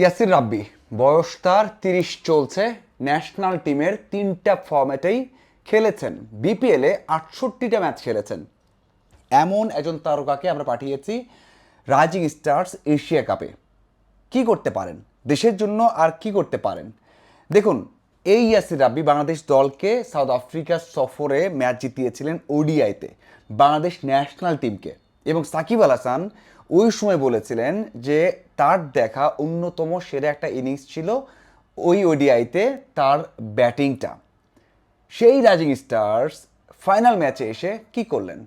ইয়াসির রাব্বি, বয়স তার তিরিশ চলছে ন্যাশনাল টিমের তিনটা ফর্ম্যাটেই খেলেছেন। বিপিএলে আটষট্টিটা ম্যাচ খেলেছেন। এমন একজন তারকাকে আমরা পাঠিয়েছি রাইজিং স্টার্স এশিয়া কাপে। কি করতে পারেন? দেশের জন্য আর কি করতে পারেন? দেখুন, এই ইয়াসির রাব্বি বাংলাদেশ দলকে সাউথ আফ্রিকা সফরে ম্যাচ জিতিয়েছিলেন ওডিআইতে বাংলাদেশ ন্যাশনাল টিমকে এবং সাকিব আল হাসান ওই সময় বলেছিলেন যে তার দেখা অন্যতম সেরা একটা ইনিংস ছিল ওই ওডিআইতে তার ব্যাটিংটা। সেই রাইজিং স্টার্স ফাইনাল ম্যাচে এসে কি করলেন?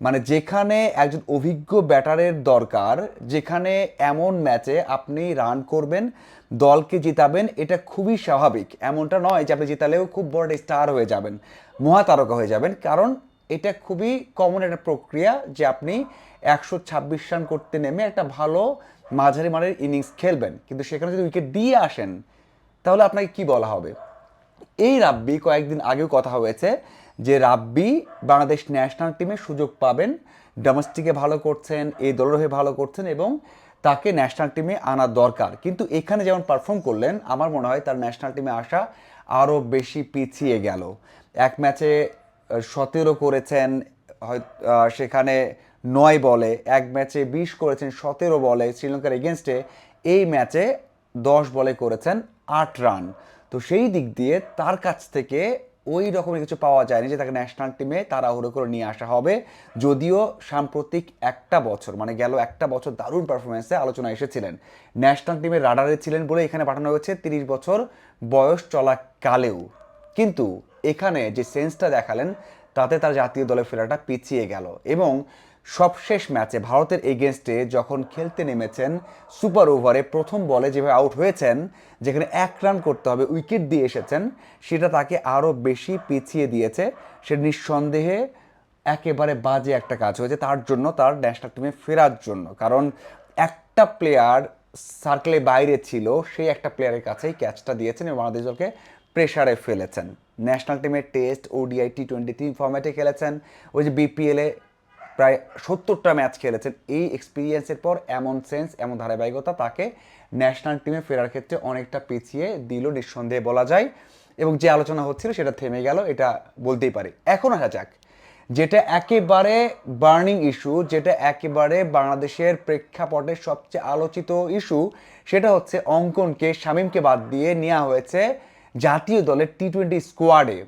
মানে যেখানে একজন অভিজ্ঞ ব্যাটারের দরকার, যেখানে এমন ম্যাচে আপনি রান করবেন, দলকে জিতাবেন, এটা খুবই স্বাভাবিক। এমনটা নয় যে আপনি জিতালেও খুব বড় স্টার হয়ে যাবেন, মহাতারকা হয়ে যাবেন। কারণ এটা খুবই কমন একটা প্রক্রিয়া যে আপনি একশো ছাব্বিশ রান করতে নেমে একটা ভালো মাঝারি মানের ইনিংস খেলবেন। কিন্তু সেখানে যদি উইকেট দিয়ে আসেন, তাহলে আপনাকে কি বলা হবে? এই রাব্বি কয়েকদিন আগেও কথা হয়েছে যে রাব্বি বাংলাদেশ ন্যাশনাল টিমে সুযোগ পাবেন ডোমেস্টিকে ভালো করছেন, এই দলের হয়ে ভালো করছেন এবং তাকে ন্যাশনাল টিমে আনা দরকার। কিন্তু এখানে যেমন পারফর্ম করলেন, আমার মনে হয় তার ন্যাশনাল টিমে আসা আরও বেশি পিছিয়ে গেল। এক ম্যাচে সতেরো করেছেন সেখানে নয় বলে, এক ম্যাচে বিশ করেছেন, সতেরো বলে শ্রীলঙ্কার এগেনস্টে, এই ম্যাচে দশ বলে করেছেন, আট রান। তো সেই দিক দিয়ে তার কাছ থেকে ওই রকমের কিছু পাওয়া যায়নি যে তাকে ন্যাশনাল টিমে তারা তাড়াহুড়ো করে নিয়ে আসা হবে। যদিও সাম্প্রতিক একটা বছর মানে গেল একটা বছর দারুণ পারফরমেন্সে আলোচনা এসেছিলেন। ন্যাশনাল টিমের রাডারে ছিলেন বলে এখানে পাঠানো হয়েছে, তিরিশ বছর বয়স চলাকালেও। কিন্তু এখানে যে সেন্সটা দেখালেন, তাতে তার জাতীয় দলে ফেরাটা পিছিয়ে গেল। এবং সবশেষ ম্যাচে ভারতের এগেনস্টে যখন খেলতে নেমেছেন সুপার ওভারে, প্রথম বলে যেভাবে আউট হয়েছেন, যেখানে এক রান করতে হবে, উইকেট দিয়ে এসেছেন, সেটা তাকে আরও বেশি পিছিয়ে দিয়েছে। সে নিঃসন্দেহে একেবারে বাজে একটা কাজ হয়েছে তার জন্য, তার ন্যাশনাল টিমে ফেরার জন্য। কারণ একটা প্লেয়ার সার্কেলের বাইরে ছিল, সেই একটা প্লেয়ারের কাছেই ক্যাচটা দিয়েছেন এবং বাংলাদেশ দলকে প্রেশারে ফেলেছেন। ন্যাশনাল টিমের টেস্ট ওডিআই টি টোয়েন্টি তিন ফর্ম্যাটে খেলেছেন। ওই যে বিপিএলে প্রায় সত্তরটা ম্যাচ খেলেছেন। এই এক্সপিরিয়েন্সের পর এমন সেন্স এমন ধারাবাহিকতা তাকে ন্যাশনাল টিমে ফেরার ক্ষেত্রে অনেকটা পিছিয়ে দিল নিঃসন্দেহে বলা যায়। এবং যে আলোচনা হচ্ছিল সেটা থেমে গেল, এটা বলতেই পারি। এখন আসা যাক, যেটা একেবারে বার্নিং ইস্যু যেটা একেবারে বাংলাদেশের প্রেক্ষাপটের সবচেয়ে আলোচিত ইস্যু সেটা হচ্ছে অঙ্কনকে, শামীমকে বাদ দিয়ে নেওয়া হয়েছে জাতীয় দলের টি টোয়েন্টি স্কোয়াডে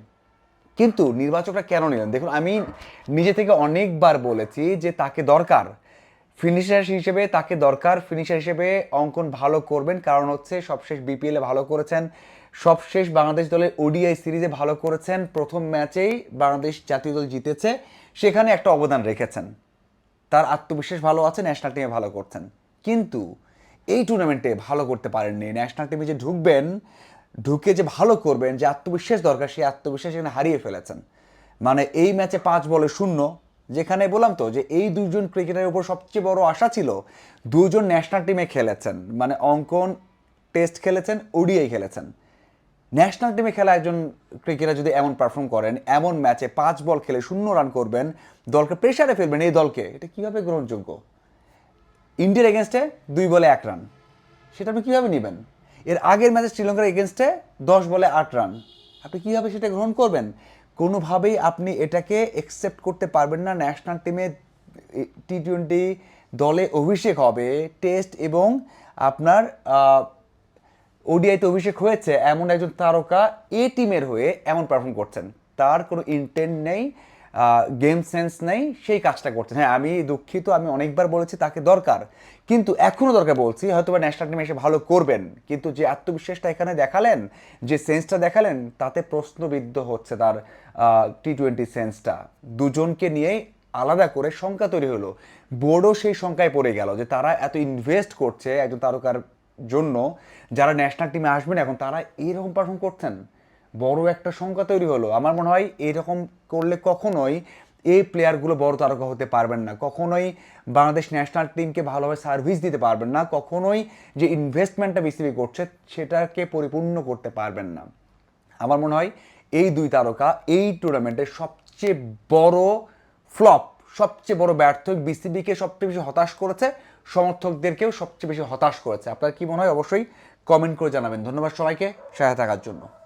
কিন্তু নির্বাচকরা কেন নিলেন? দেখুন, আমি নিজে থেকে অনেকবার বলেছি যে তাকে দরকার। ফিনিশার হিসেবে তাকে দরকার। ফিনিশার হিসেবে অঙ্কন ভালো করবেন। কারণ হচ্ছে সবশেষ বিপিএলে ভালো করেছেন। সবশেষ বাংলাদেশ দলের ওডিআই সিরিজে ভালো করেছেন। প্রথম ম্যাচেই বাংলাদেশ জাতীয় দল জিতেছে। সেখানে একটা অবদান রেখেছেন। তার আত্মবিশ্বাস ভালো আছে ন্যাশনাল টিমে ভালো করছেন। কিন্তু এই টুর্নামেন্টে ভালো করতে পারেননি। ন্যাশনাল টিমে যে ঢুকবেন ঢুকে যে ভালো করবেন, যে আত্মবিশ্বাস দরকার, সেই আত্মবিশ্বাস এখানে হারিয়ে ফেলেছেন। মানে এই ম্যাচে পাঁচ বলে শূন্য, যেখানে বললাম তো যে এই দুইজন ক্রিকেটারের উপর সবচেয়ে বড় আশা ছিল দুজন ন্যাশনাল টিমে খেলেছেন। মানে অঙ্কন টেস্ট খেলেছেন, ওডিআই খেলেছেন। ন্যাশনাল টিমে খেলা একজন ক্রিকেটার যদি এমন পারফর্ম করেন, এমন ম্যাচে পাঁচ বল খেলে শূন্য রান করবেন, দলকে প্রেশারে ফেলবেন, এই দলকে, এটা কীভাবে গ্রহণযোগ্য? ইন্ডিয়ার এগেনস্টে দুই বলে এক রান সেটা আপনি কীভাবে নেবেন? এর আগের ম্যাচে শ্রীলঙ্কার এগেনস্টে দশ বলে আট রান। আপনি কীভাবে সেটা গ্রহণ করবেন? কোনোভাবেই আপনি এটাকে একসেপ্ট করতে পারবেন না। ন্যাশনাল টিমে টি টোয়েন্টি দলে অভিষেক হবে। টেস্ট এবং আপনার ওডিআইতে অভিষেক হয়েছে। এমন একজন তারকা এ টিমের হয়ে এমন পারফর্ম করছেন। তার কোনো ইন্টেন্ট নেই। গেম সেন্স নেই, সেই কাজটা করছেন হ্যাঁ আমি দুঃখিত, আমি অনেকবার বলেছি তাকে দরকার। কিন্তু এখনও দরকার বলছি হয়তো বা ন্যাশনাল টিমে এসে ভালো করবেন। কিন্তু যে আত্মবিশ্বাসটা এখানে দেখালেন, যে সেন্সটা দেখালেন, তাতে প্রশ্নবিদ্ধ হচ্ছে তার টি টোয়েন্টি সেন্সটা দুজনকে নিয়েই আলাদা করে সংখ্যা তৈরি হলো। বোর্ডও সেই সংখ্যায় পড়ে গেল যে তারা এত ইনভেস্ট করছে একজন তারকার জন্য। যারা ন্যাশনাল টিমে আসবেন এখন, তারা এইরকম পারফর্ম করছেন। বড় একটা সংখ্যা তৈরি হলো। আমার মনে হয় এরকম করলে কখনোই এই প্লেয়ারগুলো বড় তারকা হতে পারবেন না। কখনোই বাংলাদেশ ন্যাশনাল টিমকে ভালোভাবে সার্ভিস দিতে পারবেন না। কখনোই যে ইনভেস্টমেন্টটা বিসিবি করছে, সেটাকে পরিপূর্ণ করতে পারবেন না। আমার মনে হয় এই দুই তারকা এই টুর্নামেন্টের সবচেয়ে বড় ফ্লপ সবচেয়ে বড় ব্যর্থ বিসিবিকে সবচেয়ে বেশি হতাশ করেছে, সমর্থকদেরকেও সবচেয়ে বেশি হতাশ করেছে। আপনার কি মনে হয়? অবশ্যই কমেন্ট করে জানাবেন। ধন্যবাদ সবাইকে। সাথে থাকার জন্য।